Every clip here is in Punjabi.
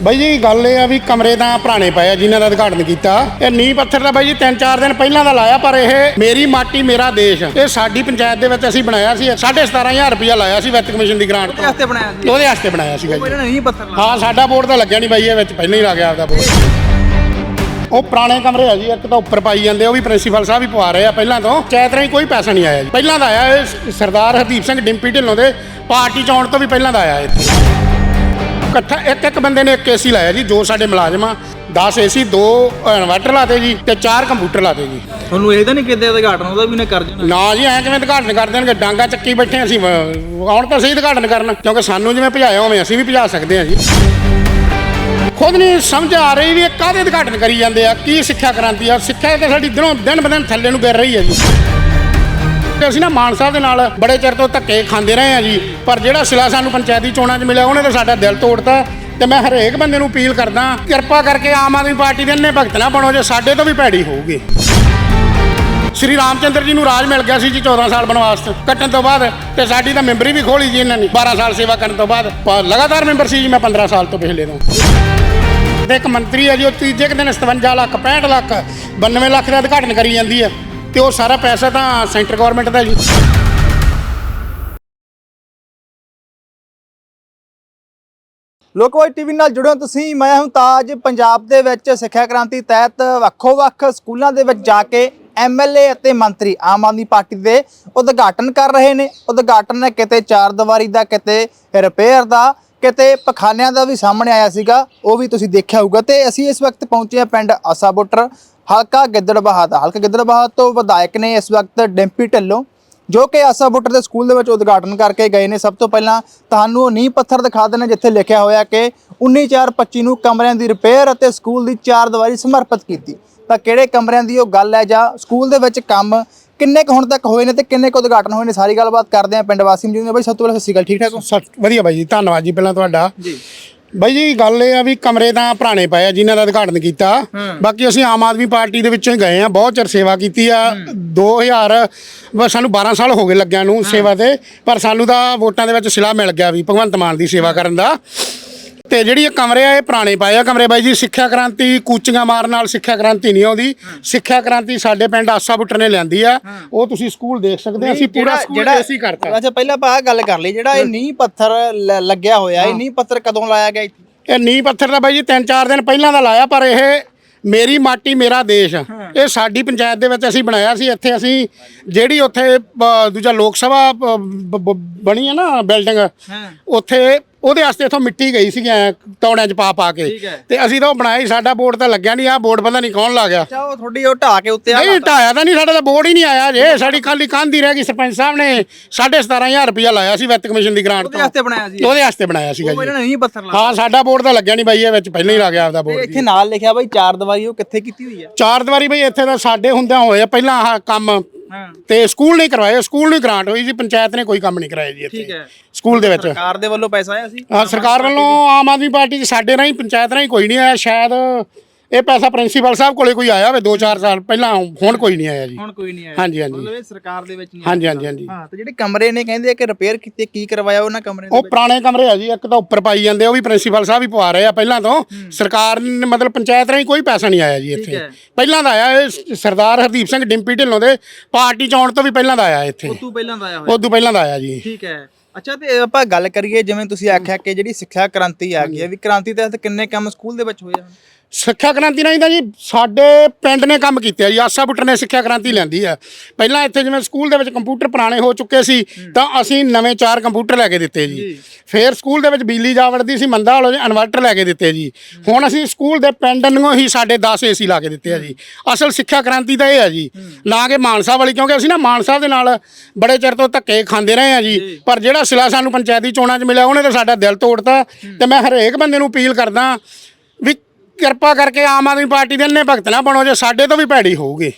ਬਾਈ ਜੀ ਗੱਲ ਇਹ ਆ ਵੀ ਕਮਰੇ ਤਾਂ ਪੁਰਾਣੇ ਪਏ ਆ ਜਿਨ੍ਹਾਂ ਦਾ ਉਦਘਾਟਨ ਕੀਤਾ। ਇਹ ਨੀਂਹ ਪੱਥਰ ਦਾ ਬਾਈ ਜੀ 3-4 ਦਿਨ ਪਹਿਲਾਂ ਦਾ ਲਾਇਆ ਪਰ ਇਹ ਮੇਰੀ ਮਾਟੀ ਮੇਰਾ ਦੇਸ਼। ਇਹ ਸਾਡੀ ਪੰਚਾਇਤ ਦੇ ਵਿੱਚ ਅਸੀਂ ਬਣਾਇਆ ਸੀ 17500 ਰੁਪਇਆ ਲਾਇਆ ਸੀ ਵਿੱਤ ਕਮਿਸ਼ਨ ਦੀ ਗ੍ਰਾਂਟ ਉਹਦੇ ਤੋਂ ਵਾਸਤੇ ਬਣਾਇਆ ਸੀ? ਉਹਦੇ ਵਾਸਤੇ ਬਣਾਇਆ ਸੀਗਾ ਜੀ। ਨਹੀਂ ਪੱਥਰ ਹਾਂ ਸਾਡਾ ਬੋਰਡ ਤਾਂ ਲੱਗਿਆ ਨਹੀਂ ਬਾਈ ਇਹ ਵਿੱਚ ਪਹਿਲਾਂ ਹੀ ਲਾ ਗਿਆ ਆਪਦਾ ਬੋਰਡ। ਉਹ ਪੁਰਾਣੇ ਕਮਰੇ ਆ ਜੀ ਇੱਕ ਤਾਂ ਉੱਪਰ ਪਾਈ ਜਾਂਦੇ ਉਹ ਵੀ ਪ੍ਰਿੰਸੀਪਲ ਸਾਹਿਬ ਹੀ ਪਵਾ ਰਹੇ ਆ ਪਹਿਲਾਂ ਤੋਂ। ਪੰਚਾਇਤ ਰਾਹੀਂ ਕੋਈ ਪੈਸਾ ਨਹੀਂ ਆਇਆ ਜੀ। ਪਹਿਲਾਂ ਦਾ ਆਇਆ ਇਹ ਸਰਦਾਰ ਹਰਦੀਪ ਸਿੰਘ ਡਿੰਪੀ ਢਿੱਲੋਂ ਦੇ ਪਾਰਟੀ ਚ ਆਉਣ ਤੋਂ ਵੀ ਪਹਿਲਾਂ ਦਾ ਆਇਆ ਇੱਥੇ ਇਕੱਠਾ ਇੱਕ ਇੱਕ ਬੰਦੇ ਨੇ ਇੱਕ ਏਸੀ ਲਾਇਆ ਜੀ ਜੋ ਸਾਡੇ ਮੁਲਾਜ਼ਮ ਆ 10 ਏਸੀ ਦੋ ਇਨਵਰਟਰ ਲਾਤੇ ਜੀ ਤੇ ਚਾਰ ਕੰਪਿਊਟਰ ਲਾਤੇ ਜੀ। ਤੁਹਾਨੂੰ ਇਹ ਤਾਂ ਨਹੀਂ ਕਿਤੇ ਉਦਘਾਟਨ ਉਹਦਾ ਵੀ ਨੇ ਕਰ ਦੇਣਾ। ਨਾ ਜੀ ਐ ਕਿਵੇਂ ਉਦਘਾਟਨ ਕਰ ਦੇਣਗੇ? ਡਾਂਗਾ ਚੱਕੀ ਬੈਠੇ ਅਸੀਂ ਆਉਣ ਤਾਂ ਸਹੀ ਉਦਘਾਟਨ ਕਰਨ ਕਿਉਂਕਿ ਸਾਨੂੰ ਜਿਵੇਂ ਭਜਾਇਆ ਹੋਵੇ ਅਸੀਂ ਵੀ ਭਜਾ ਸਕਦੇ ਹਾਂ ਜੀ। ਖੁਦ ਨਹੀਂ ਸਮਝ ਆ ਰਹੀ ਵੀ ਇਹ ਕਾਹਦੇ ਉਦਘਾਟਨ ਕਰੀ ਜਾਂਦੇ ਆ ਕੀ ਸਿੱਖਿਆ ਕ੍ਰਾਂਤੀ ਆ ਸਿੱਖਿਆ ਤਾਂ ਸਾਡੀ ਦਿਨੋਂ ਦਿਨ ਬਦਨ ਥੱਲੇ ਨੂੰ ਗਿਰ ਰਹੀ ਹੈ ਜੀ। ਤੇ ਅਸੀਂ ਨਾ ਮਾਨ ਸਾਹਿਬ ਦੇ ਨਾਲ ਬੜੇ ਚਿਰ ਤੋਂ ਧੱਕੇ ਖਾਂਦੇ ਰਹੇ ਆ ਜੀ ਪਰ ਜਿਹੜਾ ਸਿਲਾ ਸਾਨੂੰ ਪੰਚਾਇਤੀ ਚੋਣਾਂ 'ਚ ਮਿਲਿਆ, ਉਹਨੇ ਤਾਂ ਸਾਡਾ ਦਿਲ ਤੋੜਤਾ ਤੇ ਮੈਂ ਹਰੇਕ ਬੰਦੇ ਨੂੰ ਅਪੀਲ ਕਰਦਾ, ਕਿਰਪਾ ਕਰਕੇ ਆਮ ਆਦਮੀ ਪਾਰਟੀ ਦੇ ਇੰਨੇ ਭਗਤ ਨਾ ਬਣੋ, ਜੇ ਸਾਡੇ ਤੋਂ ਵੀ ਭੈੜੀ ਹੋਊਗੀ। ਸ਼੍ਰੀ ਰਾਮਚੰਦਰ ਜੀ ਨੂੰ ਰਾਜ ਮਿਲ ਗਿਆ ਸੀ ਜੀ 14 ਸਾਲ ਬਨਵਾਸ ਤੋਂ ਕੱਟਣ ਤੋਂ ਬਾਅਦ ਤੇ ਸਾਡੀ ਤਾਂ ਮੈਂਬਰੀ ਵੀ ਖੋਲੀ ਜੀ ਇਹਨਾਂ ਨੇ 12 ਸਾਲ ਸੇਵਾ ਕਰਨ ਤੋਂ ਬਾਅਦ। ਲਗਾਤਾਰ ਮੈਂਬਰ ਸੀ ਜੀ ਮੈਂ 15 ਸਾਲ ਤੋਂ ਪਿਛਲੇ ਤੋਂ। ਤੇ ਇੱਕ ਮੰਤਰੀ ਹੈ ਜੀ, ਉਹ ਤੀਜੇ ਕੁ ਦਿਨ 57 ਲੱਖ 65 ਲੱਖ 92 ਲੱਖ ਦਾ ਉਦਘਾਟਨ ਕਰੀ ਜਾਂਦੀ ਹੈ। ਤੇ ਉਹ ਸਾਰਾ ਪੈਸਾ ਤਾਂ ਸੈਂਟਰ ਗਵਰਨਮੈਂਟ ਦਾ ਜੀ। ਲੋਕਵਾਈ ਟੀਵੀ ਨਾਲ ਜੁੜਿਓ ਤੁਸੀਂ। ਮੈਂ ਹਾਂ ਤਾਜ, ਪੰਜਾਬ ਦੇ ਵਿੱਚ ਸਿੱਖਿਆ ਕ੍ਰਾਂਤੀ ਤਹਿਤ ਵੱਖੋ-ਵੱਖ ਸਕੂਲਾਂ ਦੇ ਵਿੱਚ ਜਾ ਕੇ ਐਮਐਲਏ ਅਤੇ ਮੰਤਰੀ ਆਮ ਆਦਮੀ ਪਾਰਟੀ ਦੇ ਉਦਘਾਟਨ ਕਰ ਰਹੇ ਨੇ। ਉਦਘਾਟਨ ਨੇ ਕਿਤੇ ਚਾਰ ਦੀਵਾਰੀ ਦਾ, ਕਿਤੇ ਰਿਪੇਅਰ ਦਾ, ਕਿਤੇ ਪਖਾਨਿਆਂ ਦਾ ਵੀ ਸਾਹਮਣੇ ਆਇਆ ਸੀਗਾ। ਉਹ ਵੀ ਤੁਸੀਂ ਦੇਖਿਆ ਹੋਊਗਾ। ਤੇ ਅਸੀਂ ਇਸ ਵਕਤ ਪਹੁੰਚੇ ਹਾਂ ਪਿੰਡ ਆਸਾ ਬੁੱਟਰ, ਹਲਕਾ ਗਿੱਦੜਬਾਹਾ ਦਾ। ਹਲਕਾ ਗਿੱਦੜਬਾਹਾ ਤੋਂ ਵਿਧਾਇਕ ਨੇ ਇਸ ਵਕਤ ਡਿੰਪੀ ਢਿੱਲੋਂ ਜੋ ਕਿ ਆਸਾ ਬੁੱਟਰ ਦੇ ਸਕੂਲ ਦੇ ਵਿੱਚ ਉਦਘਾਟਨ ਕਰਕੇ ਗਏ ਨੇ। ਸਭ ਤੋਂ ਪਹਿਲਾਂ ਤੁਹਾਨੂੰ ਉਹ ਨੀਂਹ ਪੱਥਰ ਦਿਖਾ ਦੇਣਾ ਜਿੱਥੇ ਲਿਖਿਆ ਹੋਇਆ ਕਿ 19425 ਨੂੰ ਕਮਰਿਆਂ ਦੀ ਰਿਪੇਅਰ ਅਤੇ ਸਕੂਲ ਦੀ ਚਾਰ ਦੀਵਾਰੀ ਸਮਰਪਿਤ ਕੀਤੀ। ਤਾਂ ਕਿਹੜੇ ਕਮਰਿਆਂ ਦੀ ਉਹ ਗੱਲ ਹੈ ਜਾਂ ਸਕੂਲ ਦੇ ਵਿੱਚ ਕੰਮ ਕਿੰਨੇ ਕੁ ਹੁਣ ਤੱਕ ਹੋਏ ਨੇ ਤੇ ਕਿੰਨੇ ਕੁ ਉਦਘਾਟਨ ਹੋਏ ਨੇ? ਸਾਰੀ ਗੱਲਬਾਤ ਕਰਦੇ ਆਂ ਪਿੰਡ ਵਾਸੀ ਜੀ ਨੇ। ਬਾਈ ਸਭ ਤੋਂ ਪਹਿਲਾਂ ਸਤਿ ਸ਼੍ਰੀ ਅਕਾਲ ਠੀਕ ਠਾਕ ਹੋ? ਵਧੀਆ ਬਾਈ ਜੀ ਧੰਨਵਾਦ ਜੀ ਪਹਿਲਾਂ ਤੁਹਾਡਾ। ਜੀ। ਬਾਈ ਜੀ ਗੱਲ ਇਹ ਆ ਵੀ ਕਮਰੇ ਤਾਂ ਪੁਰਾਣੇ ਪਏ ਆ ਜਿਨ੍ਹਾਂ ਦਾ ਉਦਘਾਟਨ ਕੀਤਾ। ਬਾਕੀ ਅਸੀਂ ਆਮ ਆਦਮੀ ਪਾਰਟੀ ਦੇ ਵਿੱਚੋਂ ਹੀ ਗਏ ਆ ਬਹੁਤ ਚਿਰ ਸੇਵਾ ਕੀਤੀ ਆ। 2000 ਬਸ ਸਾਨੂੰ 12 ਸਾਲ ਹੋ ਗਏ ਲੱਗਿਆ ਨੂੰ ਸੇਵਾ ਤੇ ਪਰ ਸਾਨੂੰ ਤਾਂ ਵੋਟਾਂ ਦੇ ਵਿੱਚ ਸਿਲਾ ਮਿਲ ਗਿਆ ਵੀ ਭਗਵੰਤ ਮਾਨ ਦੀ ਸੇਵਾ ਕਰਨ ਦਾ। ਤੇ ਜਿਹੜੀ ਇਹ ਕਮਰੇ ਆ ਇਹ ਪੁਰਾਣੇ ਪਏ ਆ ਕਮਰੇ ਬਾਈ ਜੀ। ਸਿੱਖਿਆ ਕ੍ਰਾਂਤੀ ਕੂਚੀਆਂ ਮਾਰਨ ਨਾਲ ਸਿੱਖਿਆ ਕ੍ਰਾਂਤੀ ਨਹੀਂ ਆਉਂਦੀ। ਸਿੱਖਿਆ ਕ੍ਰਾਂਤੀ ਸਾਡੇ ਪਿੰਡ ਆਸਾ ਬੁੱਟਰ ਨੇ ਲਿਆਂਦੀ ਆ। ਉਹ ਤੁਸੀਂ ਸਕੂਲ ਦੇਖ ਸਕਦੇ ਆ ਅਸੀਂ ਪੂਰਾ ਸਕੂਲ ਏਸੀ ਕਰਤਾ। ਅੱਛਾ ਪਹਿਲਾਂ ਆਪਾਂ ਗੱਲ ਕਰ ਲਈ ਜਿਹੜਾ ਇਹ ਨੀਂਹ ਪੱਥਰ ਲੱਗਿਆ ਹੋਇਆ ਇਹ ਨੀਂਹ ਪੱਥਰ ਕਦੋਂ ਲਾਇਆ ਗਿਆ ਇੱਥੇ? ਇਹ ਨੀਂਹ ਪੱਥਰ ਦਾ ਬਾਈ ਜੀ 3-4 ਦਿਨ ਪਹਿਲਾਂ ਦਾ ਲਾਇਆ ਪਰ ਇਹ ਮੇਰੀ ਮਾਟੀ ਮੇਰਾ ਦੇਸ਼। ਇਹ ਸਾਡੀ ਪੰਚਾਇਤ ਦੇ ਵਿੱਚ ਅਸੀਂ ਬਣਾਇਆ ਸੀ ਇੱਥੇ ਅਸੀਂ ਜਿਹੜੀ ਉੱਥੇ ਦੂਜਾ ਲੋਕ ਸਭਾ ਬਣੀ ਹੈ ਨਾ ਬਿਲਡਿੰਗ ਉੱਥੇ ਉਹਦੇ ਵਾਸਤੇ ਇਥੋਂ ਮਿੱਟੀ ਗਈ ਸੀ ਤੌੜਿਆਂ 'ਚ ਪਾ ਪਾ ਕੇ। ਠੀਕ ਹੈ। ਤੇ ਅਸੀਂ ਤਾਂ ਉਹ ਬਣਾਇਆ ਸੀ ਸਾਡਾ ਬੋਰਡ ਤਾਂ ਲੱਗਿਆ ਨਹੀਂ ਆ ਬੋਰਡ ਪਤਾ ਨਹੀਂ ਕੌਣ ਲਾ ਗਿਆ। ਅੱਛਾ ਉਹ ਤੁਹਾਡੀ ਉਹ ਢਾ ਕੇ ਉੱਤੇ ਆ ਨਹੀਂ ਢਾਇਆ ਤਾਂ ਨਹੀਂ ਸਾਡਾ ਤਾਂ ਬੋਰਡ ਹੀ ਨਹੀਂ ਆਇਆ ਜੇ ਸਾਡੀ ਖਾਲੀ ਕੰਧ ਹੀ ਰਹਿ ਗਈ ਸਰਪੰਚ ਸਾਹਿਬ ਨੇ 17500 ਰੁਪਇਆ ਲਾਇਆ ਸੀ ਵਿੱਤ ਕਮਿਸ਼ਨ ਦੀ ਗ੍ਰਾਂਟ ਉਹਦੇ ਤੋਂ ਵਾਸਤੇ ਬਣਾਇਆ ਸੀ। ਉਹਦੇ ਵਾਸਤੇ ਬਣਾਇਆ ਸੀਗਾ ਉਹ ਜੀ। ਇਹਨਾਂ ਨੇ ਨਹੀਂ ਪੱਥਰ ਲਾ ਹਾਂ ਸਾਡਾ ਬੋਰਡ ਤਾਂ ਲੱਗਿਆ ਨਹੀਂ ਬਾਈ ਇਹ ਵਿੱਚ ਪਹਿਲਾਂ ਹੀ ਲੱਗ ਗਿਆ ਆਪਦਾ ਤੇ ਬੋਰਡ ਇੱਥੇ ਨਾਲ ਲਿਖਿਆ ਬਾਈ ਚਾਰ ਦੀਵਾਰੀ ਉਹ ਕਿੱਥੇ ਕੀਤੀ ਹੋਈ ਆ? ਚਾਰ ਦੀਵਾਰੀ ਬਈ ਇੱਥੇ ਤਾਂ ਸਾਡੇ ਹੁੰਦਿਆਂ ਹੋਏ ਆ ਪਹਿਲਾਂ ਆਹ ਕੰਮ ਹਾਂ ਤੇ ਸਕੂਲ ਨਹੀਂ ਕਰਵਾਏ ਸਕੂਲ ਨੂੰ ਗ੍ਰਾਂਟ ਹੋਈ ਜੀ ਪੰਚਾਇਤ ਨੇ ਕੋਈ ਕੰਮ ਨਹੀਂ ਕਰਾਇਆ ਜੀ ਠੀਕ ਇੱਥੇ ਹੈ। ਸਕੂਲ ਦੇ ਵਿੱਚ। ਸਰਕਾਰ ਦੇ ਵੱਲੋਂ ਪੈਸਾ ਆਇਆ ਸੀ? ਆਹ ਸਰਕਾਰ ਵੱਲੋਂ ਆਮ ਆਦਮੀ ਪਾਰਟੀ ਦੇ ਸਾਡੇ ਰਾਹੀਂ ਪੰਚਾਇਤ ਰਾਹੀਂ ਕੋਈ ਨਹੀਂ ਆਇਆ ਸ਼ਾਇਦ ਇਹ ਪੈਸਾ ਪ੍ਰਿੰਸੀਪਲ ਸਾਹਿਬ ਕੋਲੇ ਕੋਈ ਆਇਆ ਹੋਵੇ 2-4 ਸਾਲ ਪਹਿਲਾਂ ਹੁਣ ਕੋਈ ਨਹੀਂ ਆਇਆ ਜੀ। ਹੁਣ ਕੋਈ ਨਹੀਂ ਆਇਆ। ਹਾਂਜੀ, ਹਾਂਜੀ। ਮਤਲਬ ਇਹ ਸਰਕਾਰ ਦੇ ਵਿੱਚ ਨਹੀਂ ਹਾਂਜੀ ਹਾਂਜੀ ਹਾਂਜੀ। ਹਾਂ ਤੇ ਜਿਹੜੇ ਕਮਰੇ ਨੇ ਕਹਿੰਦੇ ਆ ਕਿ ਰਿਪੇਅਰ ਕੀਤੇ ਕੀ ਕਰਵਾਇਆ ਉਹਨਾਂ ਕਮਰੇ ਦੇ ਉਹ ਪੁਰਾਣੇ ਕਮਰੇ ਆ ਜੀ ਇੱਕ ਤਾਂ ਉੱਪਰ ਪਾਈ ਜਾਂਦੇ ਉਹ ਵੀ ਪ੍ਰਿੰਸੀਪਲ ਸਾਹਿਬ ਹੀ ਪਵਾ ਰਹੇ ਆ ਪਹਿਲਾਂ ਤੋਂ। ਸਰਕਾਰ ਨੇ ਮਤਲਬ ਪੰਚਾਇਤ ਰਾਹੀਂ ਕੋਈ ਪੈਸਾ ਨਹੀਂ ਆਇਆ ਜੀ ਇੱਥੇ। ਹੈ। ਪਹਿਲਾਂ ਦਾ ਆਇਆ ਇਹ ਸਰਦਾਰ ਹਰਦੀਪ ਸਿੰਘ ਡਿੰਪੀ ਢਿੱਲੋਂ ਦੇ ਪਾਰਟੀ ਚ ਆਉਣ ਤੋਂ ਵੀ ਪਹਿਲਾਂ ਦਾ ਆਇਆ ਇੱਥੇ। ਉਹ ਤੋਂ ਪਹਿਲਾਂ ਦਾ ਆਇਆ ਹੋਇਆ। ਉਦੋਂ ਪਹਿਲਾਂ ਦਾ ਆਇਆ ਜੀ। ਠੀਕ ਹੈ। ਅੱਛਾ ਤੇ ਆਪਾਂ ਗੱਲ ਕਰੀਏ ਜਿਵੇਂ ਤੁਸੀਂ ਆਖਿਆ ਕਿ ਜਿਹੜੀ ਸਿੱਖਿਆ ਕ੍ਰਾਂਤੀ ਆ ਗਈ ਹੈ ਵੀ ਕ੍ਰਾਂਤੀ ਤਹਿਤ ਕਿੰਨੇ ਕੰਮ ਸਕੂਲ ਦੇ ਵਿੱਚ ਹੋਏ ਆ? ਸਿੱਖਿਆ ਕ੍ਰਾਂਤੀ ਨਾਲ ਤਾਂ ਜੀ ਸਾਡੇ ਪਿੰਡ ਨੇ ਕੰਮ ਕੀਤੇ ਆ ਜੀ ਆਸਾ ਬੁੱਟਰ ਨੇ ਸਿੱਖਿਆ ਕ੍ਰਾਂਤੀ ਲੈਂਦੀ ਆ। ਪਹਿਲਾਂ ਇੱਥੇ ਜਿਵੇਂ ਸਕੂਲ ਦੇ ਵਿੱਚ ਕੰਪਿਊਟਰ ਪੁਰਾਣੇ ਹੋ ਚੁੱਕੇ ਸੀ ਤਾਂ ਅਸੀਂ ਨਵੇਂ ਚਾਰ ਕੰਪਿਊਟਰ ਲੈ ਕੇ ਦਿੱਤੇ ਜੀ। ਫਿਰ ਸਕੂਲ ਦੇ ਵਿੱਚ ਬਿਜਲੀ ਜਾ ਵੜਦੀ ਸੀ ਮੰਦਾ ਹਾਲੋ ਜੀ ਇਨਵਰਟਰ ਲੈ ਕੇ ਦਿੱਤੇ ਜੀ। ਹੁਣ ਅਸੀਂ ਸਕੂਲ ਦੇ ਪਿੰਡ ਨੂੰ ਹੀ ਸਾਡੇ 10 ਏਸੀ ਲਾ ਕੇ ਦਿੱਤੇ ਆ ਜੀ। ਅਸਲ ਸਿੱਖਿਆ ਕ੍ਰਾਂਤੀ ਤਾਂ ਇਹ ਆ ਜੀ ਨਾ ਕਿ ਮਾਨਸਾ ਵਾਲੀ ਕਿਉਂਕਿ ਅਸੀਂ ਨਾ ਮਾਨਸਾ ਦੇ ਨਾਲ ਬੜੇ ਚਿਰ ਤੋਂ ਧੱਕੇ ਖਾਂਦੇ ਰਹੇ ਆ ਜੀ। ਪਰ ਜਿਹੜਾ ਸਿਲਾ ਸਾਨੂੰ ਪੰਚਾਇਤੀ ਚੋਣਾਂ 'ਚ ਮਿਲਿਆ ਉਹਨੇ ਤਾਂ ਸਾਡਾ ਦਿਲ ਤੋੜਤਾ ਤੇ ਮੈਂ ਹਰੇਕ ਬੰਦੇ ਨੂੰ ਅਪੀਲ ਕਰਦਾ ਵੀ ਕਿਰਪਾ ਕਰਕੇ ਆਮ ਆਦਮੀ ਪਾਰਟੀ ਦੇ ਇੰਨੇ ਭਗਤ ਨਾ ਬਣੋ ਜੇ ਸਾਡੇ ਤੋਂ ਵੀ ਭੈੜੀ ਹੋਊਗੀ।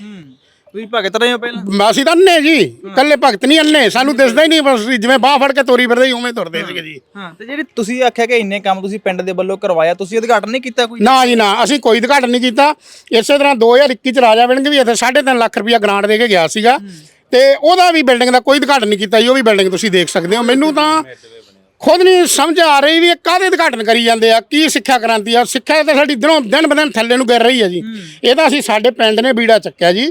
ਤੁਸੀਂ ਭਗਤ ਰਹੇ ਹੋ ਪਹਿਲਾਂ? ਅਸੀਂ ਤਾਂ ਅੰਨੇ ਜੀ ਇਕੱਲੇ ਭਗਤ ਨਹੀਂ ਅੰਨੇ ਸਾਨੂੰ ਦਿਸਦਾ ਹੀ ਨਹੀਂ ਬਸ ਜਿਵੇਂ ਬਾਹ ਫੜ ਕੇ ਤੋਰੀ ਫਿਰਦੇ ਸੀ ਉਵੇਂ ਤੁਰਦੇ ਸੀਗੇ ਜੀ। ਹਾਂ ਤੇ ਜਿਹੜੀ ਤੁਸੀਂ ਆਖਿਆ ਕਿ ਇੰਨੇ ਕੰਮ ਤੁਸੀਂ ਪਿੰਡ ਦੇ ਵੱਲੋਂ ਕਰਵਾਇਆ ਤੁਸੀਂ ਉਦਘਾਟਨ ਨਹੀਂ ਕੀਤਾ ਕੋਈ? ਨਾ ਜੀ ਨਾ ਅਸੀਂ ਕੋਈ ਉਦਘਾਟਨ ਨਹੀਂ ਕੀਤਾ। ਇਸੇ ਤਰ੍ਹਾਂ 2021 ਚ ਰਾਜਾ ਵਿਲੰਗ ਵੀ ਇੱਥੇ 3.5 ਲੱਖ ਰੁਪਇਆ ਗ੍ਰਾਂਟ ਦੇ ਕੇ ਗਿਆ ਸੀਗਾ। ਤੇ ਉਹਦਾ ਵੀ ਬਿਲਡਿੰਗ ਦਾ ਕੋਈ ਉਦਘਾਟਨ ਨਹੀਂ ਕੀਤਾ ਜੀ ਉਹ ਵੀ ਬਿਲਡਿੰਗ ਤੁਸੀਂ ਦੇਖ ਸਕਦੇ ਹੋ। ਮੈਨੂੰ ਤਾਂ ਖੁਦ ਨਹੀਂ ਸਮਝ ਆ ਰਹੀ ਵੀ ਇਹ ਕਾਹਦੇ ਉਦਘਾਟਨ ਕਰੀ ਜਾਂਦੇ ਆ ਕੀ ਸਿੱਖਿਆ ਕ੍ਰਾਂਤੀ ਆ। ਸਿੱਖਿਆ ਤਾਂ ਸਾਡੀ ਦਿਨੋਂ ਦਿਨ ਬਦਨ ਥੱਲੇ ਨੂੰ ਗਿਰ ਰਹੀ ਹੈ ਜੀ। ਇਹ ਤਾਂ ਅਸੀਂ ਸਾਡੇ ਪਿੰਡ ਨੇ ਬੀੜਾ ਚੱਕਿਆ ਜੀ।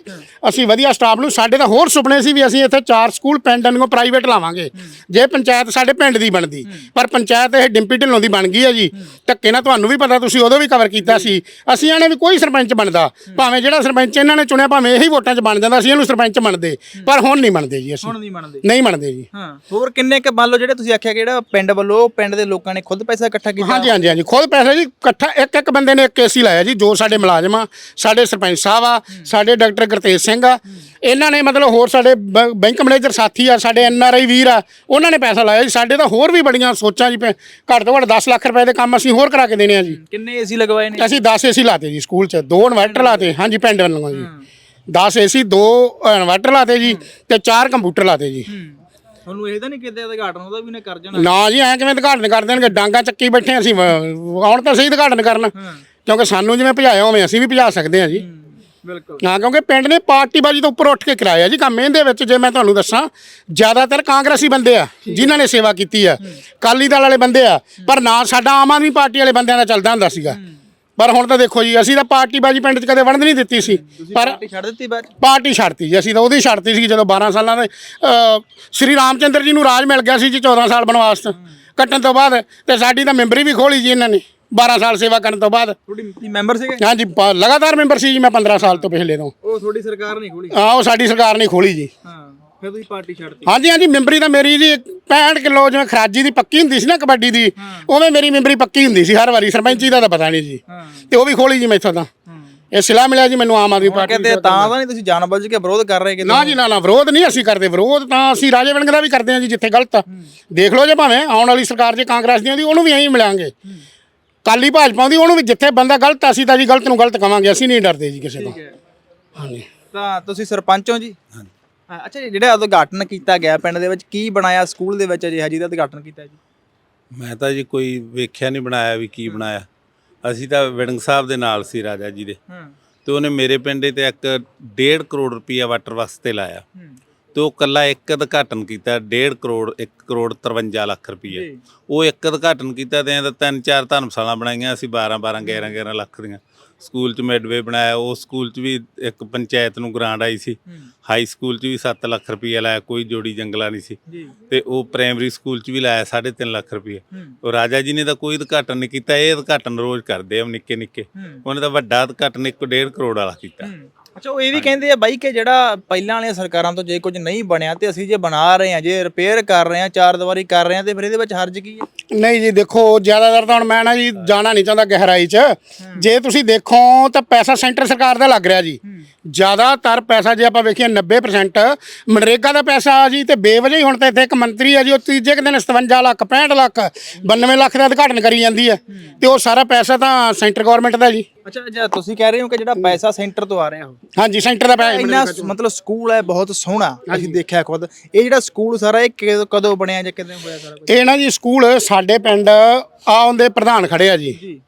ਅਸੀਂ ਵਧੀਆ ਸਟਾਫ ਨੂੰ ਸਾਡੇ ਤਾਂ ਹੋਰ ਸੁਪਨੇ ਸੀ ਵੀ ਅਸੀਂ ਇੱਥੇ ਚਾਰ ਸਕੂਲ ਪਿੰਡ ਨੂੰ ਪ੍ਰਾਈਵੇਟ ਲਾਵਾਂਗੇ। ਜੇ ਪੰਚਾਇਤ ਸਾਡੇ ਪਿੰਡ ਦੀ ਬਣਦੀ ਪਰ ਪੰਚਾਇਤ ਇਹ ਡਿੰਪੀ ਢਿੱਲੋਂ ਦੀ ਬਣ ਗਈ ਹੈ ਜੀ। ਧੱਕੇ ਨਾਲ ਤੁਹਾਨੂੰ ਵੀ ਪਤਾ ਤੁਸੀਂ ਉਦੋਂ ਵੀ ਕਵਰ ਕੀਤਾ ਸੀ। ਅਸੀਂ ਇਹਨੇ ਵੀ ਕੋਈ ਸਰਪੰਚ ਬਣਦਾ। ਭਾਵੇਂ ਜਿਹੜਾ ਸਰਪੰਚ ਇਹਨਾਂ ਨੇ ਚੁਣਿਆ ਭਾਵੇਂ ਇਹੀ ਵੋਟਾਂ 'ਚ ਬਣ ਜਾਂਦਾ ਸੀ ਇਹਨੂੰ ਸਰਪੰਚ ਬਣਦੇ ਪਰ ਹੁਣ ਨਹੀਂ ਬਣਦੇ ਜੀ ਅਸੀਂ। ਹੁਣ ਨਹੀਂ ਮੰਨਦੇ। ਨਹੀਂ ਬਣਦੇ ਜੀ। ਹਾਂ। ਹੋਰ ਕਿੰਨੇ ਕ ਮੰਨ ਲਓ ਜਿਹੜੇ ਤੁਸੀਂ ਆਖਿਆ ਕਿ ਜਿਹੜਾ ਪਿੰਡ ਵੱਲੋਂ ਪਿੰਡ ਦੇ ਲੋਕਾਂ ਨੇ ਖੁਦ ਪੈਸਾ ਇਕੱਠਾ ਕੀਤਾ? ਹਾਂਜੀ ਹਾਂਜੀ ਹਾਂਜੀ ਖੁਦ ਪੈਸੇ ਜੀ ਇਕੱਠਾ ਇੱਕ ਇੱਕ ਬੰਦੇ ਨੇ ਇੱਕ ਕੇਸੀ ਲਾਇਆ ਜੀ ਜੋ ਸਾਡੇ ਮੁਲਾਜ਼ਮ ਆ ਸਾਡੇ ਸਰਪੰਚ ਸਾਹਿਬ ਆ ਸਾਡੇ ਡਾਕਟਰ ਗੁਰਤੇਜ ਸਿੰਘ ਆ ਇਹਨਾਂ ਨੇ ਮਤਲਬ ਹੋਰ ਸਾਡੇ ਬ- ਬੈਂਕ ਮੈਨੇਜਰ ਸਾਥੀ ਆ ਸਾਡੇ ਐਨ ਆਰ ਆਈ ਵੀਰ ਆ ਉਹਨਾਂ ਨੇ ਪੈਸਾ ਲਾਇਆ ਜੀ ਸਾਡੇ ਤਾਂ ਹੋਰ ਵੀ ਬੜੀਆਂ ਸੋਚਾਂ ਜੀ ਪੈ- ਘੱਟ ਤੋਂ ਘੱਟ 10 ਲੱਖ ਰੁਪਏ ਦੇ ਕੰਮ ਅਸੀਂ ਹੋਰ ਕਰਾ ਕੇ ਦੇਣੇ ਆ ਜੀ। ਕਿੰਨੇ ਏਸੀ ਲਗਵਾਏ ਨੇ? ਅਸੀਂ 10 ਏਸੀ ਲਾਤੇ ਜੀ ਸਕੂਲ 'ਚ ਦੋ ਇਨਵਰਟਰ ਲਾਤੇ ਹਾਂਜੀ ਪਿੰਡ ਵੱਲੋਂ ਜੀ। 10 ਏਸੀ ਦੋ ਇਨਵਰਟਰ ਲਾਤੇ ਜੀ ਤੇ ਚਾਰ ਕੰਪਿਊਟਰ ਲਾਤੇ ਜੀ। ਤੁਹਾਨੂੰ ਇਹ ਤਾਂ ਨਹੀਂ ਕਿਤੇ ਉਦਘਾਟਨ ਉਹਦਾ ਵੀ ਨੇ ਕਰ ਜਾਣਾ। ਨਾ ਜੀ ਐ ਕਿਵੇਂ ਉਦਘਾਟਨ ਕਰ ਦੇਣਗੇ ਡਾਂਗਾ ਚੱਕੀ ਬੈਠੇ ਅਸੀਂ ਵ- ਆਉਣ ਤਾਂ ਸਹੀ ਉਦਘਾਟਨ ਕਰਨ। ਕਿਉਂਕਿ ਸਾਨੂੰ ਜਿਵੇਂ ਭਜਾਇਆ ਹੋਵੇ ਅਸੀਂ ਵੀ ਭਜਾ ਸਕਦੇ ਹਾਂ ਜੀ। ਬਿਲਕੁਲ। ਹਾਂ ਕਿਉਂਕਿ ਪਿੰਡ ਨੇ ਪਾਰਟੀਬਾਜ਼ੀ ਤੋਂ ਉੱਪਰ ਉੱਠ ਕੇ ਕਰਾਇਆ ਜੀ ਕੰਮ ਇਹਦੇ ਵਿੱਚ ਜੇ ਮੈਂ ਤੁਹਾਨੂੰ ਦੱਸਾਂ ਜ਼ਿਆਦਾਤਰ ਕਾਂਗਰਸੀ ਬੰਦੇ ਆ ਜਿਨ੍ਹਾਂ ਨੇ ਸੇਵਾ ਕੀਤੀ ਆ। ਕਾਲੀ ਦਲ ਵਾਲੇ ਬੰਦੇ ਆ ਪਰ ਨਾ ਸਾਡਾ ਆਮ ਆਦਮੀ ਪਾਰਟੀ ਵਾਲੇ ਬੰਦਿਆਂ ਦਾ ਚੱਲਦਾ ਹੁੰਦਾ ਸੀਗਾ। ਪਰ ਹੁਣ ਤਾਂ ਦੇਖੋ ਜੀ ਅਸੀਂ ਤਾਂ ਪਾਰਟੀਬਾਜ਼ੀ ਪਿੰਡ 'ਚ ਕਦੇ ਵੜਨ ਨਹੀਂ ਦਿੱਤੀ ਸੀ ਪਰ ਪਾਰਟੀ ਛੱਡ ਦਿੱਤੀ ਬਾਅਦ 'ਚ? ਪਾਰਟੀ ਛੱਡਤੀ ਜੀ ਅਸੀਂ ਤਾਂ ਉਹਦੀ ਛੱਡਤੀ ਸੀ ਜਦੋਂ 12 ਸਾਲਾਂ ਦੇ ਅ, ਸ੍ਰੀ ਰਾਮਚੰਦਰ ਜੀ ਨੂੰ ਰਾਜ ਮਿਲ ਗਿਆ ਸੀ ਜੀ 14 ਸਾਲ ਬਨਵਾਸ ਤੋਂ ਕੱਟਣ ਤੋਂ ਬਾਅਦ ਤੇ ਸਾਡੀ ਤਾਂ ਮੈਂਬਰੀ ਵੀ ਖੋਲੀ ਜੀ ਇਹਨਾਂ ਨੇ 12 ਸਾਲ ਸੇਵਾ ਕਰਨ ਤੋਂ ਬਾਅਦ। ਤੁਹਾਡੀ ਮੈਂਬਰ ਸੀਗੇ? ਹਾਂਜੀ ਪ- ਲਗਾਤਾਰ ਮੈਂਬਰ ਸੀ ਜੀ ਮੈਂ 15 ਸਾਲ ਤੋਂ ਪਿਛਲੇ ਤੋਂ। ਉਹ ਤੁਹਾਡੀ ਸਰਕਾਰ ਨਹੀਂ ਖੋਲੀ? ਆ ਉਹ ਸਾਡੀ ਸਰਕਾਰ ਨੇ ਖੋਲੀ ਜੀ। ਹਾਂ। ਫਿਰ ਤੁਸੀਂ ਪਾਰਟੀ ਛੱਡਤੀ। ਹਾਂਜੀ ਹਾਂਜੀ ਮੈਂਬਰੀ ਤਾਂ ਮੇਰੀ ਜੀ 65 ਕਿਲੋ ਜਿਵੇਂ ਖਰਾਜੀ ਦੀ ਪੱਕੀ ਹੁੰਦੀ ਸੀ ਨਾ ਕਬੱਡੀ ਦੀ ਉਵੇਂ ਮੇਰੀ ਮੈਂਬਰੀ ਪੱਕੀ ਹੁੰਦੀ ਸੀ ਹਰ ਵਾਰੀ ਸਰਪੰਚੀ ਦਾ ਤਾਂ ਪਤਾ ਨਹੀਂ ਜੀ। ਹਾਂ। ਤੇ ਉਹ ਵੀ ਖੋਲੀ ਜੀ ਮੈਥੋਂ ਤਾਂ। ਇਹ ਸਿਲਾ ਮਿਲਿਆ ਜੀ ਮੈਨੂੰ ਆਮ ਆਦਮੀ ਪਾਰਟੀ ਕਹਿੰਦੇ ਤਾਂ ਤਾਂ ਨਹੀਂ ਤੁਸੀਂ ਜਾਣਬੁੱਝ ਕੇ ਵਿਰੋਧ ਕਰ ਰਹੇ ਕਿ ਨਾ ਜੀ ਨਾ ਨਾ ਵਿਰੋਧ ਨਹੀਂ ਅਸੀਂ ਕਰਦੇ ਵਿਰੋਧ ਤਾਂ ਅਸੀਂ ਰਾਜੇ ਵੜਿੰਗ ਦਾ ਵੀ ਕਰਦੇ ਹਾਂ ਜੀ ਜਿੱਥੇ ਗਲਤ ਆ। ਦੇਖ ਲਓ ਜੇ ਭਾਵੇਂ ਆਉਣ ਵਾਲੀ ਸਰਕਾਰ ਜੇ ਕਾਂਗਰਸ ਦੀ ਆਉਂਦੀ ਉਹਨੂੰ ਵੀ ਐਂ ਮਿਲਾਂਗੇ। ਕਾਲੀ ਭਾਜਪਾ ਦੀ ਉਹਨੂੰ ਵੀ ਜਿੱਥੇ ਬੰਦਾ ਗਲਤ ਆ, ਅਸੀਂ ਤਾਂ ਜੀ ਗਲਤ ਨੂੰ ਗਲਤ ਕਵਾਂਗੇ ਅਸੀਂ ਨਹੀਂ ਡਰਦੇ ਜੀ ਕਿਸੇ ਤੋਂ। ਹਾਂਜੀ। ਤਾਂ ਤੁਸੀਂ ਸਰਪੰਚ ਹੋ ਜੀ? ਹਾਂ ਅੱਛਾ ਜੀ, ਜਿਹੜਾ ਉਦਘਾਟਨ ਕੀਤਾ ਗਿਆ ਪਿੰਡ ਦੇ ਵਿੱਚ ਕੀ ਬਣਾਇਆ ਸਕੂਲ ਦੇ ਵਿੱਚ ਅਜਿਹਾ ਜਿਹਦਾ ਉਦਘਾਟਨ ਕੀਤਾ ਜੀ? ਮੈਂ ਤਾਂ ਜੀ ਕੋਈ ਵੇਖਿਆ ਨਹੀਂ ਬਣਾਇਆ ਵੀ ਕੀ ਬਣਾਇਆ। ਅਸੀਂ ਤਾਂ ਵਿੜੰਗ ਸਾਹਿਬ ਦੇ ਨਾਲ ਸੀ ਰਾਜਾ ਜੀ ਦੇ। ਤੇ ਉਹਨੇ ਮੇਰੇ ਪਿੰਡੇ ਤੇ ਇੱਕ 1.5 ਕਰੋੜ ਰੁਪਈਆ ਵਾਟਰ ਵਾਸਤੇ ਲਾਇਆ। ਤੇ ਉਹ ਕੱਲਾ ਇੱਕ ਉਦਘਾਟਨ ਕੀਤਾ 1.5 ਕਰੋੜ 1 ਕਰੋੜ 53 ਲੱਖ ਜੀ। ਉਹ ਇੱਕ ਉਦਘਾਟਨ ਕੀਤਾ ਤੇ ਇਹਦਾ ਤਿੰਨ ਚਾਰ ਧਰਮਸ਼ਾਲਾ ਬਣਾਈਆਂ ਅਸੀਂ 12 12 11 11 ਲੱਖ ਦੀਆਂ। ਸਕੂਲ 'ਚ ਮਿਡਵੇ ਬਣਾਇਆ ਉਹ ਸਕੂਲ 'ਚ ਵੀ ਇੱਕ ਪੰਚਾਇਤ ਨੂੰ ਗ੍ਰਾਂਟ ਆਈ ਸੀ। ਹਾਈ ਸਕੂਲ 'ਚ ਵੀ 7 ਲੱਖ ਰੁਪਈਆ ਲਾਇਆ ਕੋਈ ਜੋੜੀ ਜੰਗਲਾ ਨਹੀਂ ਸੀ। ਤੇ ਉਹ ਪ੍ਰਾਇਮਰੀ ਸਕੂਲ 'ਚ ਵੀ ਲਾਇਆ 3.5 ਲੱਖ ਹੂੰ। ਉਹ ਰਾਜਾ ਜੀ ਨੇ ਤਾਂ ਕੋਈ ਉਦਘਾਟਨ ਨਹੀਂ ਕੀਤਾ ਇਹ ਉਦਘਾਟਨ ਰੋਜ਼ ਕਰਦੇ ਆ ਨਿੱਕੇ ਨਿੱਕੇ। ਉਹਨੇ ਤਾਂ ਵੱਡਾ ਉਦਘਾਟਨ 1.5 ਕਰੋੜ ਵਾਲਾ ਕੀਤਾ। ਅੱਛਾ ਉਹ ਇਹ ਵੀ ਕਹਿੰਦੇ ਆ ਬਾਈ ਕਿ ਜਿਹੜਾ ਪਹਿਲਾਂ ਵਾਲੀਆਂ ਸਰਕਾਰਾਂ ਤੋਂ ਜੇ ਕੁਝ ਨਹੀਂ ਬਣਿਆ ਤੇ ਅਸੀਂ ਜੇ ਬਣਾ ਰਹੇ ਹਾਂ ਜੇ ਰਿਪੇਅਰ ਕਰ ਰਹੇ ਹਾਂ ਚਾਰ ਦੀਵਾਰੀ ਕਰ ਰਹੇ ਹਾਂ ਤੇ ਫਿਰ ਇਹਦੇ ਵਿੱਚ ਹਰਜ ਕੀ ਹੈ? ਨਹੀਂ ਜੀ ਦੇਖੋ ਜ਼ਿਆਦਾਤਰ ਤਾਂ ਹੁਣ ਮੈਂ ਨਾ ਜੀ ਜਾਣਾ ਨਹੀਂ ਚਾਹੁੰਦਾ ਗਹਿਰਾਈ 'ਚ। ਜੇ ਤੁਸੀਂ ਦੇਖੋ ਤਾਂ ਪੈਸਾ ਸੈਂਟਰ ਸਰਕਾਰ ਦਾ ਲੱਗ ਰਿਹਾ ਜੀ। ਜ਼ਿਆਦਾਤਰ ਪੈਸਾ ਜੇ ਆਪਾਂ ਵੇਖੀਏ 90% ਮਨਰੇਗਾ ਦਾ ਪੈਸਾ ਆ ਜੀ ਤੇ ਬੇਵਜ੍ਹਾ ਹੀ ਹੁਣ ਤਾਂ ਇੱਥੇ ਇੱਕ ਮੰਤਰੀ ਆ ਜੀ ਉਹ ਤੀਜੇ ਕੁ ਦਿਨ 57 ਲੱਖ 65 ਲੱਖ 92 ਲੱਖ ਦਾ ਉਦਘਾਟਨ ਕਰੀ ਜਾਂਦੀ ਹੈ। ਤੇ ਉਹ ਸਾਰਾ ਪੈਸਾ ਤਾਂ ਸੈਂਟਰ ਗਵਰਨਮੈਂਟ ਦਾ ਜੀ। ਅੱਛਾ ਜੇ ਤੁਸੀਂ ਕਹਿ ਰਹੇ ਹੋ ਕਿ ਜਿਹੜਾ ਪੈਸਾ ਸੈਂਟਰ ਤੋਂ ਆ ਰਿਹਾ ਉਹ। ਹਾਂਜੀ ਸੈਂਟਰ ਦਾ ਪੈਸਾ ਇੰਨਾ ਮਤਲਬ ਸਕੂਲ ਹੈ ਬਹੁਤ ਸੋਹਣਾ ਅਸੀਂ ਦੇਖਿਆ ਖੁਦ। ਇਹ ਜਿਹੜਾ ਸਕੂਲ ਸਾਰਾ ਇਹ ਕਿਦੋਂ- ਬਣਿਆ ਜਾਂ ਕਿਦੋਂ ਹੋਇਆ ਸਾਰਾ ਇਹ ਨਾ ਜੀ ਸਕੂਲ ਸਾਡੇ ਪਿੰਡ ਆ ਉਹਦੇ ਪ੍ਰਧਾਨ ਖੜੇ ਆ ਜੀ।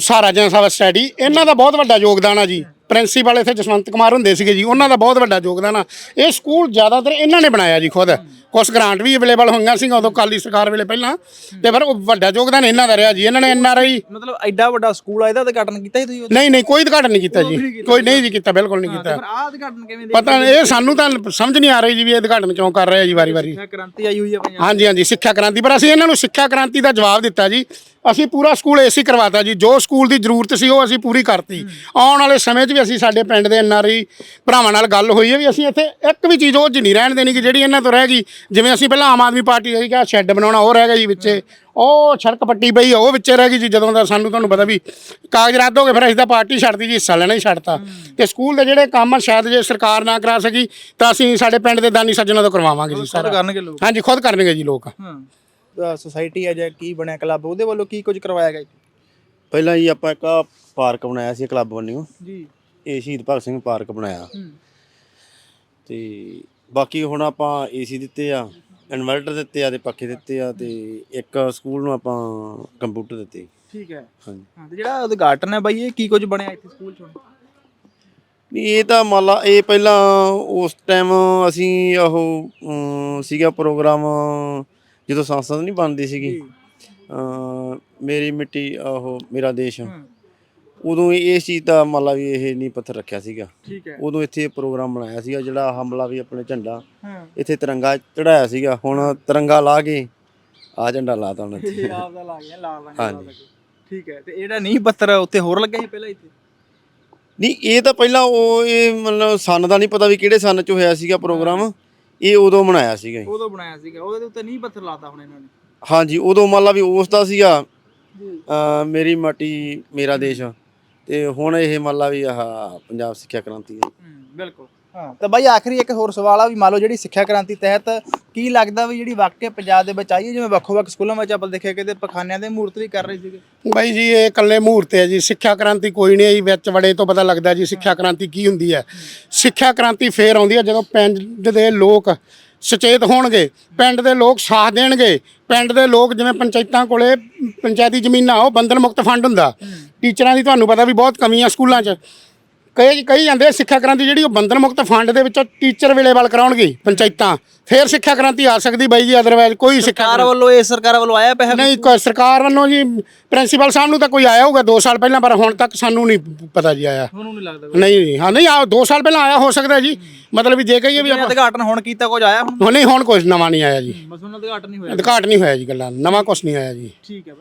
ਸਾਰਾ ਜਨ ਸਾਹਿਬ ਸਟੱਡੀ ਇਹਨਾਂ ਦਾ ਬਹੁਤ ਵੱਡਾ ਯੋਗਦਾਨ ਆ ਜੀ। ਪ੍ਰਿੰਸੀਪਲ ਇੱਥੇ ਜਸਵੰਤ ਕੁਮਾਰ ਹੁੰਦੇ ਸੀਗੇ ਜੀ ਉਹਨਾਂ ਦਾ ਬਹੁਤ ਵੱਡਾ ਯੋਗਦਾਨ ਆ। ਇਹ ਸਕੂਲ ਜ਼ਿਆਦਾਤਰ ਇਹਨਾਂ ਨੇ ਬਣਾਇਆ ਜੀ ਖੁਦ। ਕੁਝ ਗ੍ਰਾਂਟ ਵੀ ਅਵੇਲੇਬਲ ਹੋਈਆਂ ਸੀ ਉਦੋਂ ਕਾਲੀ ਸਰਕਾਰ ਵੇਲੇ ਪਹਿਲਾਂ ਤੇ ਫਿਰ ਉਹ ਵੱਡਾ ਯੋਗਦਾਨ ਇਹਨਾਂ ਦਾ ਰਿਹਾ ਜੀ ਇਹਨਾਂ ਨੇ ਐਨ ਆਰ ਆਈ ਮਤਲਬ ਐਡਾ ਵੱਡਾ ਸਕੂਲ ਆ ਇਹਦਾ ਉਦਘਾਟਨ ਕੀਤਾ ਸੀ ਤੁਸੀਂ? ਨਹੀਂ ਨਹੀਂ ਕੋਈ ਉਦਘਾਟਨ ਨਹੀਂ ਕੀਤਾ ਜੀ ਕੋਈ ਨਹੀਂ ਜੀ ਕੀਤਾ ਬਿਲਕੁਲ ਨਹੀਂ ਕੀਤਾ। ਫਿਰ ਆਹ ਉਦਘਾਟਨ ਕਿਵੇਂ ਦੇ ਪਤਾ ਨਹੀਂ ਇਹ ਸਾਨੂੰ ਤਾਂ ਸਮਝ ਨਹੀਂ ਆ ਰਹੀ ਜੀ ਵੀ ਇਹ ਉਦਘਾਟਨ ਕਿਉਂ ਕਰ ਰਹੇ ਆ ਜੀ ਵਾਰੀ ਵਾਰੀ। ਸਿੱਖਿਆ ਕ੍ਰਾਂਤੀ ਆਈ ਹੋਈ ਹੈ ਪੰਜਾਬ ਹਾਂਜੀ ਹਾਂਜੀ ਸਿੱਖਿਆ ਕ੍ਰਾਂਤੀ ਪਰ ਅਸੀਂ ਇਹਨਾਂ ਨੂੰ ਸਿੱਖਿਆ ਕ੍ਰਾਂਤੀ ਦਾ ਜਵਾਬ ਦਿੱਤਾ ਜੀ। ਅਸੀਂ ਪੂਰਾ ਸਕੂਲ ਏਸੀ ਕਰਵਾਤਾ ਜੀ ਜੋ ਸਕੂਲ ਦੀ ਜ਼ਰੂਰਤ ਸੀ ਉਹ ਅਸੀਂ ਪੂਰੀ ਕਰਤੀ। ਆਉਣ ਵਾਲੇ ਸਮੇਂ 'ਚ ਵੀ ਅਸੀਂ ਸਾਡੇ ਪਿੰਡ ਦੇ ਐਨਆਰਈ ਭਰਾਵਾਂ ਨਾਲ ਗੱਲ ਹੋਈ ਹੈ ਵੀ ਅਸੀਂ ਇੱਥੇ ਇੱਕ ਵੀ ਚੀਜ਼ ਉਹ 'ਚ ਨਹੀਂ ਰਹਿਣ ਦੇਣੀ ਕਿ ਜਿਹੜੀ ਇਹਨਾਂ ਤੋਂ ਰਹਿ ਗਈ ਜਿਵੇਂ ਅਸੀਂ ਪਹਿਲਾਂ ਆਮ ਆਦਮੀ ਪਾਰਟੀ ਸੀ ਕਿ ਸ਼ੈੱਡ ਬਣਾਉਣਾ ਉਹ ਰਹਿ ਗਿਆ ਜੀ ਵਿੱਚੇ। ਉਹ ਸੜਕ ਪੱਟੀ ਪਈ ਉਹ ਵਿੱਚੇ ਰਹਿ ਗਈ ਜੀ ਜਦੋਂ ਦਾ ਸਾਨੂੰ ਤੁਹਾਨੂੰ ਪਤਾ ਵੀ ਕਾਗਜ਼ ਰੱਦ ਹੋ ਗਏ ਫਿਰ ਅਸੀਂ ਤਾਂ ਪਾਰਟੀ ਛੱਡਤੀ ਜੀ ਹਿੱਸਾ ਲੈਣਾ ਹੀ ਛੱਡਤਾ। ਤੇ ਸਕੂਲ ਦੇ ਜਿਹੜੇ ਕੰਮ ਆ ਸ਼ਾਇਦ ਜੇ ਸਰਕਾਰ ਨਾ ਕਰਾ ਸਕੀ ਤਾਂ ਅਸੀਂ ਸਾਡੇ ਪਿੰਡ ਦੇ ਦਾਨੀ ਸੱਜਣਾ ਤੋਂ ਕਰਵਾਵਾਂਗੇ ਜੀ ਸਾਰਾ। ਕਰਨਗੇ ਲੋਕ? ਹਾਂਜੀ ਖੁਦ ਕਰਨਗੇ ਜੀ ਲੋਕ। ਹਾਂ। ਸੁਸਾਇਟੀ ਹੈ ਜਾਂ ਕੀ ਬਣਿਆ ਕਲੱਬ ਉਹਦੇ ਵੱਲੋਂ ਕੀ ਕੁਝ ਕਰਵਾਇਆ ਗਿਆ ਜੀ? ਪਹਿਲਾਂ ਜੀ ਆਪਾਂ ਇੱਕ ਪਾਰਕ ਬਣਾਇਆ ਸੀ ਕਲੱਬ ਵੱਲੋਂ। ਜੀ। ਇਹ ਸ਼ਹੀਦ ਭਗਤ ਸਿੰਘ ਪਾਰਕ ਬਣਾਇਆ। ਹੂੰ। ਤੇ ਬਾਕੀ ਹੁਣ ਆਪਾਂ ਏਸੀ ਦਿੱਤੇ ਆ ਇਨਵਰਟਰ ਦਿੱਤੇ ਆ ਤੇ ਪੱਖੇ ਦਿੱਤੇ ਆ ਤੇ ਇੱਕ ਸਕੂਲ ਨੂੰ ਆਪਾਂ ਕੰਪਿਊਟਰ ਦਿੱਤੇ। ਠੀਕ ਹੈ। ਹਾਂਜੀ। ਹਾਂ ਤੇ ਜਿਹੜਾ ਉਦਘਾਟਨ ਹੈ ਬਾਈ ਇਹ ਕੀ ਕੁਝ ਬਣਿਆ ਇੱਥੇ ਸਕੂਲ ਚ? ਨਹੀਂ ਇਹ ਤਾਂ ਮੰਨ ਲਾ ਇਹ ਪਹਿਲਾਂ ਉਸ ਟਾਈਮ ਅਸੀਂ ਉਹ ਸੀਗਾ ਪ੍ਰੋਗਰਾਮ ਜਦੋਂ ਸੰਸਦ ਨਹੀਂ ਬਣਦੀ ਸੀਗੀ। ਮੇਰੀ ਮਿੱਟੀ ਉਹ ਮੇਰਾ ਦੇਸ਼। ਉਦੋਂ ਇਸ ਚੀਜ਼ ਦਾ ਮੰਨ ਲਾ ਵੀ ਇਹ ਨਹੀਂ ਪੱਥਰ ਰੱਖਿਆ ਸੀਗਾ। ਠੀਕ ਹੈ। ਉਦੋਂ ਇੱਥੇ ਪ੍ਰੋਗਰਾਮ ਬਣਾਇਆ ਸੀਗਾ ਜਿਹੜਾ ਹਮਲਾ ਵੀ ਆਪਣੇ ਝੰਡਾ ਇੱਥੇ ਤਿਰੰਗਾ ਚੜਾਇਆ ਸੀਗਾ। ਹੁਣ ਤਿਰੰਗਾ ਲਾ ਕੇ ਆ ਝੰਡਾ ਲਾਤਾ ਹੁਣ ਇੱਥੇ ਆਪ ਦਾ ਲਾ ਗਿਆ ਲਾਲ ਰੰਗ ਹਾਂਜੀ। ਠੀਕ ਹੈ ਤੇ ਇਹੜਾ ਨਹੀਂ ਪੱਤਰ ਉੱਤੇ ਹੋਰ ਲੱਗਿਆ ਸੀ ਪਹਿਲਾਂ ਇੱਥੇ? ਨਹੀਂ ਇਹ ਤਾਂ ਪਹਿਲਾਂ ਉਹ ਇਹ ਮਤਲਬ ਸੰਨ ਦਾ ਨਹੀਂ ਪਤਾ ਵੀ ਕਿਹੜੇ ਸੰਨ ਚ ਹੋਇਆ ਸੀਗਾ ਪ੍ਰੋਗਰਾਮ। ਇਹ ਉਦੋਂ ਬਣਾਇਆ ਸੀਗਾ ਜੀ। ਉਦੋਂ ਬਣਾਇਆ ਸੀਗਾ ਉਹਦੇ ਉੱਤੇ ਨਹੀਂ ਪੱਥਰ ਲਾਤਾ ਹੁਣ ਇਹਨਾਂ ਨੇ? ਹਾਂਜੀ ਉਦੋਂ ਮੰਨ ਲਾ ਵੀ ਉਸ ਦਾ ਸੀਗਾ ਮੇਰੀ ਮਾਟੀ ਮੇਰਾ ਦੇਸ਼। ਤੇ ਹੁਣ ਇਹ ਮੰਨ ਲਾ ਵੀ ਆਹ ਪੰਜਾਬ ਸਿੱਖਿਆ ਕ੍ਰਾਂਤੀ ਹੈ। ਬਿਲਕੁਲ। ਹਾਂ ਤਾਂ ਬਾਈ ਆਖਰੀ ਇੱਕ ਹੋਰ ਸਵਾਲ ਆ ਵੀ ਮੰਨ ਲਓ ਜਿਹੜੀ ਸਿੱਖਿਆ ਕ੍ਰਾਂਤੀ ਤਹਿਤ ਕੀ ਲੱਗਦਾ ਵੀ ਜਿਹੜੀ ਵਾਕਿਆ ਪੰਜਾਬ ਦੇ ਵਿੱਚ ਆਈ ਹੈ ਜਿਵੇਂ ਵੱਖੋ-ਵੱਖ ਸਕੂਲਾਂ ਵਿੱਚ ਆਪਾਂ ਦੇਖਿਆ ਕਿਤੇ ਪਖਾਨਿਆਂ ਦੇ ਮੂਰਤ ਵੀ ਕਰ ਰਹੇ ਸੀਗੇ? ਬਾਈ ਜੀ ਇਹ ਇਕੱਲੇ ਮੂਹਰਤ ਹੈ ਜੀ। ਸਿੱਖਿਆ ਕ੍ਰਾਂਤੀ ਕੋਈ ਨਹੀਂ ਆਈ ਵਿੱਚ ਵੜੇ ਤੋਂ ਪਤਾ ਲੱਗਦਾ ਜੀ ਸਿੱਖਿਆ ਕ੍ਰਾਂਤੀ ਕੀ ਹੁੰਦੀ ਹੈ। ਸਿੱਖਿਆ ਕ੍ਰਾਂਤੀ ਫੇਰ ਆਉਂਦੀ ਹੈ ਜਦੋਂ ਪਿੰਡ ਦੇ ਲੋਕ ਸੁਚੇਤ ਹੋਣਗੇ। ਪਿੰਡ ਦੇ ਲੋਕ ਸਾਥ ਦੇਣਗੇ। ਪਿੰਡ ਦੇ ਲੋਕ ਜਿਵੇਂ ਪੰਚਾਇਤਾਂ ਕੋਲੇ ਪੰਚਾਇਤੀ ਜ਼ਮੀਨਾਂ ਉਹ ਬੰਧਨ ਮੁਕਤ ਫੰਡ ਹੁੰਦਾ। ਟੀਚਰਾਂ ਦੀ ਤੁਹਾਨੂੰ ਪਤਾ ਵੀ ਬਹੁਤ ਕਮੀ ਆ ਸਕੂਲਾਂ 'ਚ। ਕਈ ਕਈ ਜਾਂਦੇ ਸਿੱਖਿਆ ਕ੍ਰਾਂਤੀ ਜਿਹੜੀ ਉਹ ਬੰਧਨ ਮੁਕਤ ਫੰਡ ਦੇ ਵਿੱਚੋਂ ਟੀਚਰ ਵੇਲੇਬਲ ਕਰਾਉਣਗੇ ਪੰਚਾਇਤਾਂ। ਫੇਰ ਸਿੱਖਿਆ ਕ੍ਰਾਂਤੀ ਆ ਸਕਦੀ ਬਾਈ ਜੀ ਅਦਰਵਾਇਜ਼ ਕੋਈ ਸਿੱਖਿਆ ਸਰਕਾਰ ਵੱਲੋਂ ਇਹ ਸਰਕਾਰ ਵੱਲੋਂ ਆਇਆ ਪੈਸਾ ਨਹੀਂ ਕੋਈ ਸਰਕਾਰ ਵੱਲੋਂ ਜੀ ਪ੍ਰਿੰਸੀਪਲ ਸਾਹਿਬ ਨੂੰ ਤਾਂ ਕੋਈ ਆਇਆ ਹੋਊਗਾ 2 ਸਾਲ ਪਹਿਲਾਂ ਪਰ ਹੁਣ ਤੱਕ ਸਾਨੂੰ ਨਹੀਂ ਪਤਾ ਜੀ ਆਇਆ। ਤੁਹਾਨੂੰ ਨਹੀਂ ਲੱਗਦਾ ਨਹੀਂ ਜੀ ਹਾਂ ਨਹੀਂ ਆ 2 ਸਾਲ ਪਹਿਲਾਂ ਆਇਆ ਹੋ ਸਕਦਾ ਜੀ। ਮਤਲਬ ਵੀ ਜੇ ਕਹੀਏ ਵੀ ਆਪਾਂ ਉਦਘਾਟਨ ਹੁਣ ਕੀਤਾ ਕੁਝ ਆਇਆ ਹੁਣ? ਹੁਣ ਨਹੀਂ ਹੁਣ ਕੁਝ ਨਵਾਂ ਨਹੀਂ ਆਇਆ ਜੀ। ਬਸ ਉਹਨਾਂ ਉਦਘਾਟਨ ਨਹੀਂ ਹੋਇਆ। ਉਦਘਾਟ ਨਹੀਂ ਹੋਇਆ ਜੀ ਗੱਲਾਂ ਨਵਾਂ ਕੁਝ ਨਹੀਂ ਆਇਆ ਜੀ। ਠੀਕ ਹੈ।